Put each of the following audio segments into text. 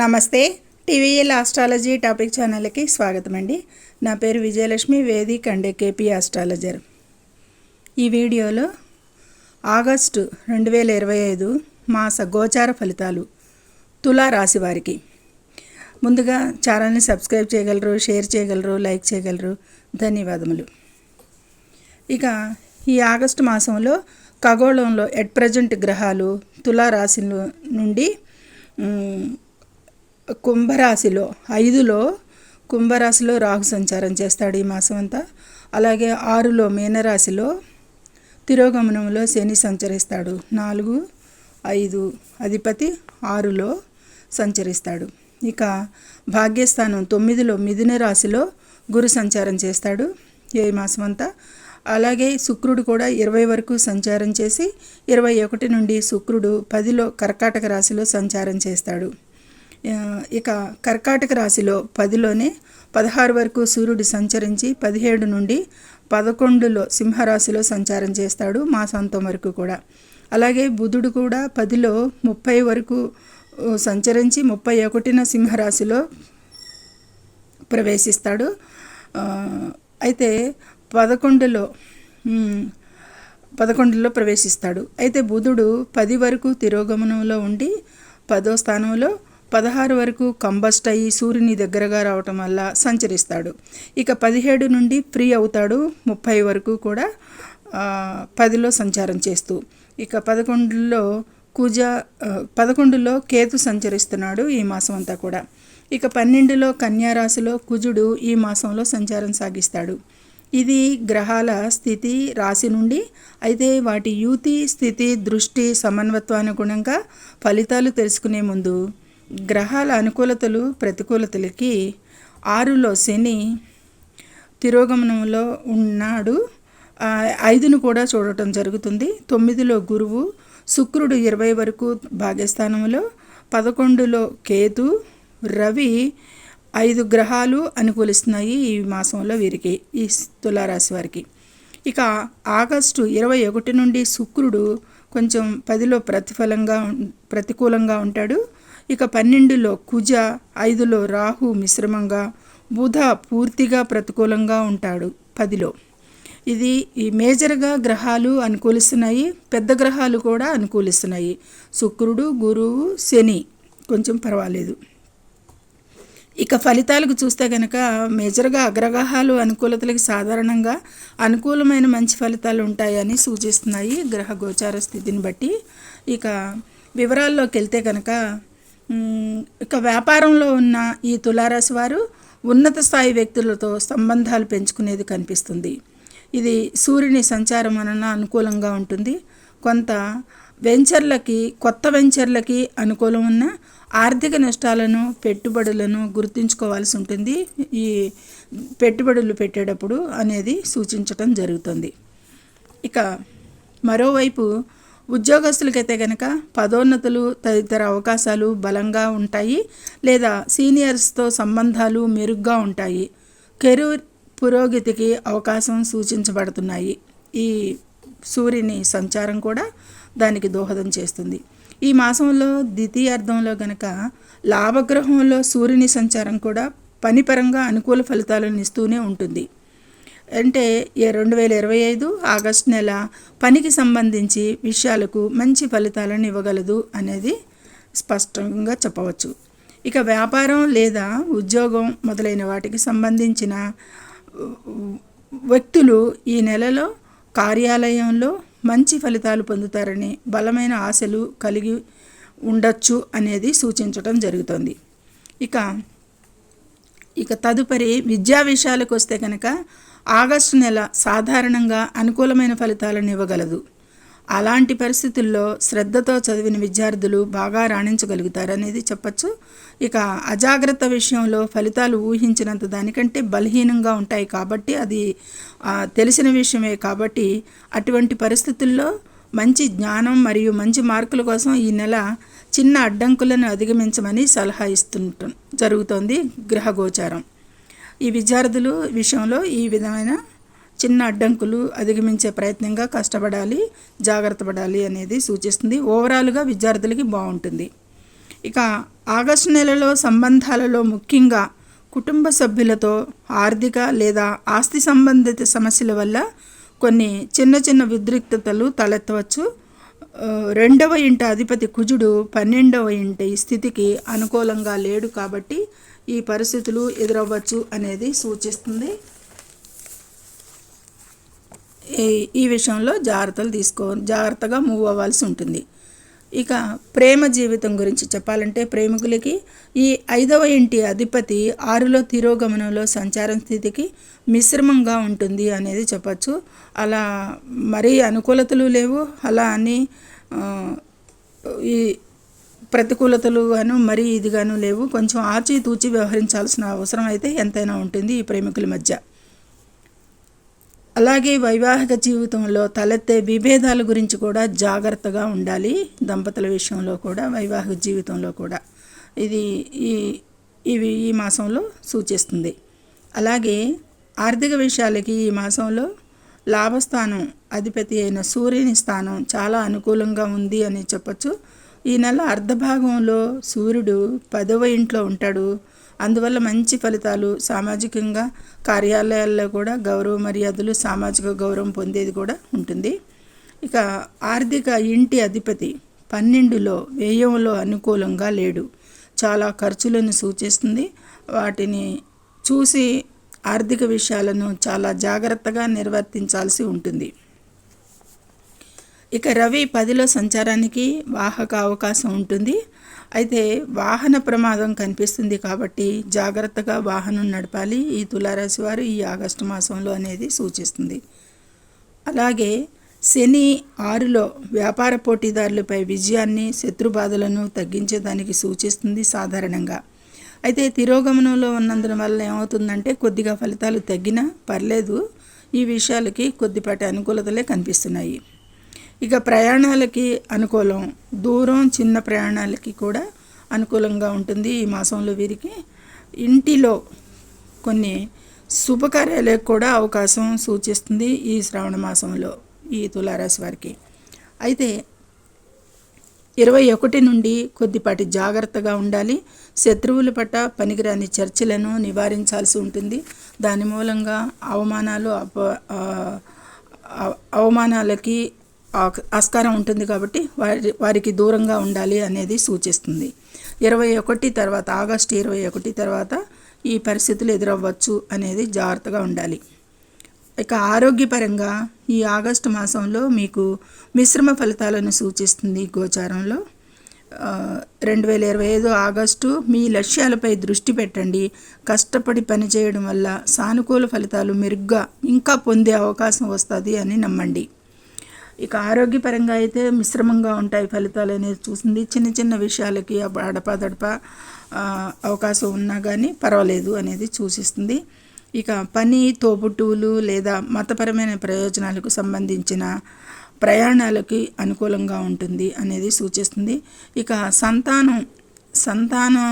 నమస్తే TVL astrology topic ఛానల్కి స్వాగతం అండి నా పేరు విజయలక్ష్మి వేది కండే కేపీ ఆస్ట్రాలజర్ ఈ వీడియోలో ఆగస్టు రెండు వేల ఇరవై ఐదు మాస గోచార ఫలితాలు తులా రాశి వారికి ముందుగా ఛానల్ని సబ్స్క్రైబ్ చేయగలరు షేర్ చేయగలరు లైక్ చేయగలరు ధన్యవాదములు ఇక ఈ ఆగస్టు మాసంలో ఖగోళంలో ఎట్ ప్రజెంట్ గ్రహాలు తులా రాశి నుండి కుంభరాశిలో ఐదులో కుంభరాశిలో రాహు సంచారం చేస్తాడు ఈ మాసం అంతా అలాగే ఆరులో మీనరాశిలో తిరోగమనంలో శని సంచరిస్తాడు నాలుగు ఐదు అధిపతి ఆరులో సంచరిస్తాడు ఇక భాగ్యస్థానం తొమ్మిదిలో మిథున రాశిలో గురు సంచారం చేస్తాడు ఏ మాసం అంతా అలాగే శుక్రుడు కూడా ఇరవై వరకు సంచారం చేసి ఇరవై ఒకటి నుండి శుక్రుడు పదిలో కర్కాటక రాశిలో సంచారం చేస్తాడు ఇక కర్కాటక రాశిలో పదిలోనే పదహారు వరకు సూర్యుడు సంచరించి పదిహేడు నుండి పదకొండులో సింహరాశిలో సంచారం చేస్తాడు మాసాంతం వరకు కూడా అలాగే బుధుడు కూడా పదిలో ముప్పై వరకు సంచరించి ముప్పై ఒకటిన సింహరాశిలో ప్రవేశిస్తాడు అయితే పదకొండులో పదకొండులో ప్రవేశిస్తాడు అయితే బుధుడు పది వరకు తిరోగమనంలో ఉండి పదో స్థానంలో పదహారు వరకు కంబస్ట్ అయ్యి సూర్యుని దగ్గరగా రావటం వల్ల సంచరిస్తాడు ఇక పదిహేడు నుండి ఫ్రీ అవుతాడు ముప్పై వరకు కూడా పదిలో సంచారం చేస్తూ ఇక పదకొండులో కుజ పదకొండులో కేతు సంచరిస్తున్నాడు ఈ మాసం అంతా కూడా ఇక పన్నెండులో కన్యారాశిలో కుజుడు ఈ మాసంలో సంచారం సాగిస్తాడు ఇది గ్రహాల స్థితి రాశి నుండి అయితే వాటి యూతి స్థితి దృష్టి సమన్వత్వానుగుణంగా ఫలితాలు తెలుసుకునే ముందు గ్రహాల అనుకూలతలు ప్రతికూలతలకి ఆరులో శని తిరోగమనంలో ఉన్నాడు ఐదును కూడా చూడటం జరుగుతుంది తొమ్మిదిలో గురువు శుక్రుడు ఇరవై వరకు భాగ్యస్థానంలో పదకొండులో కేతు రవి ఐదు గ్రహాలు అనుకూలిస్తున్నాయి ఈ మాసంలో వీరికి ఈ తులారాశి వారికి ఇక ఆగస్టు ఇరవై ఒకటి నుండి శుక్రుడు కొంచెం పదిలో ప్రతిఫలంగా ప్రతికూలంగా ఉంటాడు ఇక పన్నెండులో కుజ ఐదులో రాహు మిశ్రమంగా బుధ పూర్తిగా ప్రతికూలంగా ఉంటాడు పదిలో ఇది ఈ మేజర్గా గ్రహాలు అనుకూలిస్తున్నాయి పెద్ద గ్రహాలు కూడా అనుకూలిస్తున్నాయి శుక్రుడు గురువు శని కొంచెం పర్వాలేదు ఇక ఫలితాలకు చూస్తే కనుక మేజర్గా అగ్రగ్రహాలు అనుకూలతలకు సాధారణంగా అనుకూలమైన మంచి ఫలితాలు ఉంటాయని సూచిస్తున్నాయి గ్రహ గోచార స్థితిని బట్టి ఇక వివరాల్లోకి వెళ్తే కనుక ఇక వ్యాపారంలో ఉన్న ఈ తులారాశి వారు ఉన్నత స్థాయి వ్యక్తులతో సంబంధాలు పెంచుకునేది కనిపిస్తుంది ఇది సూర్యుని సంచారం అనన అనుకూలంగా ఉంటుంది కొంత వెంచర్లకి కొత్త వెంచర్లకి అనుకూలం ఉన్న ఆర్థిక నష్టాలను పెట్టుబడులను గుర్తుంచుకోవాల్సి ఉంటుంది ఈ పెట్టుబడులు పెట్టేటప్పుడు అనేది సూచించటం జరుగుతుంది ఇక మరోవైపు ఉద్యోగస్తులకైతే కనుక పదోన్నతులు తదితర అవకాశాలు బలంగా ఉంటాయి లేదా సీనియర్స్తో సంబంధాలు మెరుగ్గా ఉంటాయి కెరీర్ పురోగతికి అవకాశం సూచించబడుతున్నాయి ఈ సూర్యుని సంచారం కూడా దానికి దోహదం చేస్తుంది ఈ మాసంలో ద్వితీయ అర్థంలో గనక లాభగ్రహంలో సూర్యుని సంచారం కూడా పనిపరంగా అనుకూల ఫలితాలను ఇస్తూనే ఉంటుంది అంటే రెండు వేల ఇరవై ఐదు ఆగస్టు నెల పనికి సంబంధించి విషయాలకు మంచి ఫలితాలను ఇవ్వగలదు అనేది స్పష్టంగా చెప్పవచ్చు ఇక వ్యాపారం లేదా ఉద్యోగం మొదలైన వాటికి సంబంధించిన వ్యక్తులు ఈ నెలలో కార్యాలయంలో మంచి ఫలితాలు పొందుతారని బలమైన ఆశలు కలిగి ఉండొచ్చు అనేది సూచించడం జరుగుతుంది ఇక ఇక తదుపరి విద్యా విషయాలకు వస్తే కనుక ఆగస్టు నెల సాధారణంగా అనుకూలమైన ఫలితాలను ఇవ్వగలదు అలాంటి పరిస్థితుల్లో శ్రద్ధతో చదివిన విద్యార్థులు బాగా రాణించగలుగుతారనేది చెప్పచ్చు ఇక అజాగ్రత్త విషయంలో ఫలితాలు ఊహించినంత దానికంటే బలహీనంగా ఉంటాయి కాబట్టి అది తెలిసిన విషయమే కాబట్టి అటువంటి పరిస్థితుల్లో మంచి జ్ఞానం మరియు మంచి మార్కుల కోసం ఈ నెల చిన్న అడ్డంకులను అధిగమించమని సలహా ఇస్తుంట జరుగుతోంది గ్రహగోచారం ఈ విద్యార్థులు విషయంలో ఈ విధమైన చిన్న అడ్డంకులు అధిగమించే ప్రయత్నంగా కష్టపడాలి జాగ్రత్త పడాలి అనేది సూచిస్తుంది ఓవరాల్గా విద్యార్థులకి బాగుంటుంది ఇక ఆగస్టు నెలలో సంబంధాలలో ముఖ్యంగా కుటుంబ సభ్యులతో ఆర్థిక లేదా ఆస్తి సంబంధిత సమస్యల వల్ల కొన్ని చిన్న చిన్న ఉద్రిక్తతలు తలెత్తవచ్చు రెండవ ఇంట అధిపతి కుజుడు పన్నెండవ ఇంటి స్థితికి అనుకూలంగా లేడు కాబట్టి ఈ పరిస్థితులు ఎదురవ్వచ్చు అనేది సూచిస్తుంది ఈ విషయంలో జాగ్రత్తలు తీసుకో జాగ్రత్తగా మూవ్ అవ్వాల్సి ఉంటుంది ఇక ప్రేమ జీవితం గురించి చెప్పాలంటే ప్రేమికులకి ఈ ఐదవ ఇంటి అధిపతి ఆరులో తిరోగమనంలో సంచారం స్థితికి మిశ్రమంగా ఉంటుంది అనేది చెప్పచ్చు అలా మరీ అనుకూలతలు లేవు అలా అని ఈ ప్రతికూలతలు గాను మరీ ఇదిగాను లేవు కొంచెం ఆచితూచి వ్యవహరించాల్సిన అవసరం అయితే ఎంతైనా ఉంటుంది ఈ ప్రేమికుల మధ్య అలాగే వైవాహిక జీవితంలో తలెత్తే విభేదాల గురించి కూడా జాగ్రత్తగా ఉండాలి దంపతుల విషయంలో కూడా వైవాహిక జీవితంలో కూడా ఇది ఈ ఇవి ఈ మాసంలో సూచిస్తుంది అలాగే ఆర్థిక విషయాలకి ఈ మాసంలో లాభస్థానం అధిపతి అయిన సూర్యుని స్థానం చాలా అనుకూలంగా ఉంది అని చెప్పచ్చు ఈ నెల అర్ధభాగంలో సూర్యుడు పదవ ఇంట్లో ఉంటాడు అందువల్ల మంచి ఫలితాలు సామాజికంగా కార్యాలయాల్లో కూడా గౌరవ మర్యాదలు సామాజిక గౌరవం పొందేది కూడా ఉంటుంది ఇక ఆర్థిక ఇంటి అధిపతి పన్నెండులో వ్యయంలో అనుకూలంగా లేడు చాలా ఖర్చులను సూచిస్తుంది వాటిని చూసి ఆర్థిక విషయాలను చాలా జాగ్రత్తగా నిర్వర్తించాల్సి ఉంటుంది ఇక రవి పదిలో సంచారానికి వాహక అవకాశం ఉంటుంది అయితే వాహన ప్రమాదం కనిపిస్తుంది కాబట్టి జాగ్రత్తగా వాహనం నడపాలి ఈ తులారాశి వారు ఈ ఆగస్టు మాసంలో అనేది సూచిస్తుంది అలాగే శని ఆరులో వ్యాపార పోటీదారులపై విజయాన్ని శత్రుబాధలను తగ్గించేదానికి సూచిస్తుంది సాధారణంగా అయితే తిరోగమనంలో ఉన్నందున వల్ల ఏమవుతుందంటే కొద్దిగా ఫలితాలు తగ్గినా పర్లేదు ఈ విషయాలకి కొద్దిపాటి అనుకూలతలే కనిపిస్తున్నాయి ఇక ప్రయాణాలకి అనుకూలం దూరం చిన్న ప్రయాణాలకి కూడా అనుకూలంగా ఉంటుంది ఈ మాసంలో వీరికి ఇంటిలో కొన్ని శుభకార్యాలకు కూడా అవకాశం సూచిస్తుంది ఈ శ్రావణ మాసంలో ఈ తులారాశి వారికి అయితే ఇరవై ఒకటి నుండి కొద్దిపాటి జాగ్రత్తగా ఉండాలి శత్రువుల పట్ల పనికిరాని చర్చలను నివారించాల్సి ఉంటుంది దాని మూలంగా అవమానాలు అప అవమానాలకి ఆస్కారం ఉంటుంది కాబట్టి వారి వారికి దూరంగా ఉండాలి అనేది సూచిస్తుంది ఇరవై ఒకటి తర్వాత ఆగస్టు ఇరవై ఒకటి తర్వాత ఈ పరిస్థితులు ఎదురవ్వచ్చు అనేది జాగ్రత్తగా ఉండాలి ఇక ఆరోగ్యపరంగా ఈ ఆగస్టు మాసంలో మీకు మిశ్రమ ఫలితాలను సూచిస్తుంది గోచారంలో రెండు వేల ఇరవై ఐదు ఆగస్టు మీ లక్ష్యాలపై దృష్టి పెట్టండి కష్టపడి పనిచేయడం వల్ల సానుకూల ఫలితాలు మెరుగ్గా ఇంకా పొందే అవకాశం వస్తుంది అని నమ్మండి ఇక ఆరోగ్యపరంగా అయితే మిశ్రమంగా ఉంటాయి ఫలితాలు అనేది చూసింది చిన్న చిన్న విషయాలకి అడపాదడప అవకాశం ఉన్నా కానీ పర్వాలేదు అనేది సూచిస్తుంది ఇక పని తోబుట్టువులు లేదా మతపరమైన ప్రయోజనాలకు సంబంధించిన ప్రయాణాలకి అనుకూలంగా ఉంటుంది అనేది సూచిస్తుంది ఇక సంతానం సంతానం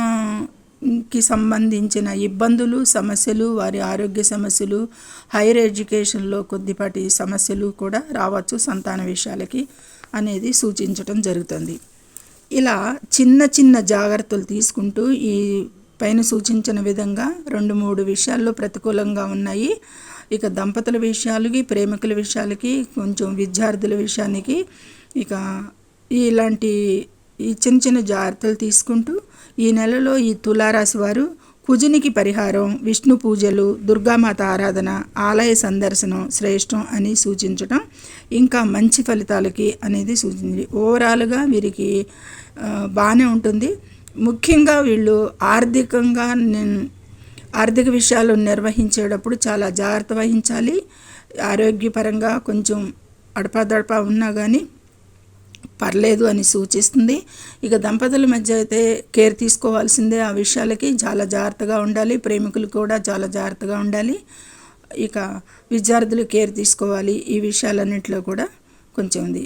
కి సంబంధించిన ఇబ్బందులు సమస్యలు వారి ఆరోగ్య సమస్యలు హైయర్ ఎడ్యుకేషన్లో కొద్దిపాటి సమస్యలు కూడా రావచ్చు సంతాన విషయాలకి అనేది సూచించడం జరుగుతుంది ఇలా చిన్న చిన్న జాగ్రత్తలు తీసుకుంటూ ఈ పైన సూచించిన విధంగా రెండు మూడు విషయాల్లో ప్రతికూలంగా ఉన్నాయి ఇక దంపతుల విషయాలకి ప్రేమికుల విషయాలకి కొంచెం విద్యార్థుల విషయానికి ఇక ఇలాంటి ఈ చిన్న చిన్న జాగ్రత్తలు తీసుకుంటూ ఈ నెలలో ఈ తులారాశి వారు కుజునికి పరిహారం విష్ణు పూజలు దుర్గామాత ఆరాధన ఆలయ సందర్శనం శ్రేష్టం అని సూచించటం ఇంకా మంచి ఫలితాలకి అనేది సూచించింది ఓవరాల్గా వీరికి బాగానే ఉంటుంది ముఖ్యంగా వీళ్ళు ఆర్థికంగా ఆర్థిక విషయాలు నిర్వహించేటప్పుడు చాలా జాగ్రత్త వహించాలి ఆరోగ్యపరంగా కొంచెం అడపాదడపా ఉన్నా కానీ పర్లేదు అని సూచిస్తుంది ఇక దంపతుల మధ్య అయితే కేర్ తీసుకోవాల్సిందే ఆ విషయాలకి చాలా జాగ్రత్తగా ఉండాలి ప్రేమికులు కూడా చాలా జాగ్రత్తగా ఉండాలి ఇక విద్యార్థులు కేర్ తీసుకోవాలి ఈ విషయాలన్నింటిలో కూడా కొంచెం ఉంది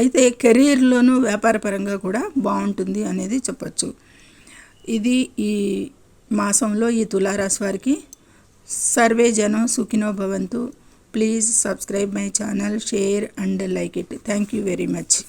అయితే కెరీర్లోనూ వ్యాపారపరంగా కూడా బాగుంటుంది అనేది చెప్పచ్చు ఇది ఈ మాసంలో ఈ తులారాశి వారికి సర్వే జనం Sukhinobhavantu Please subscribe my channel, share and like it. Thank you very much.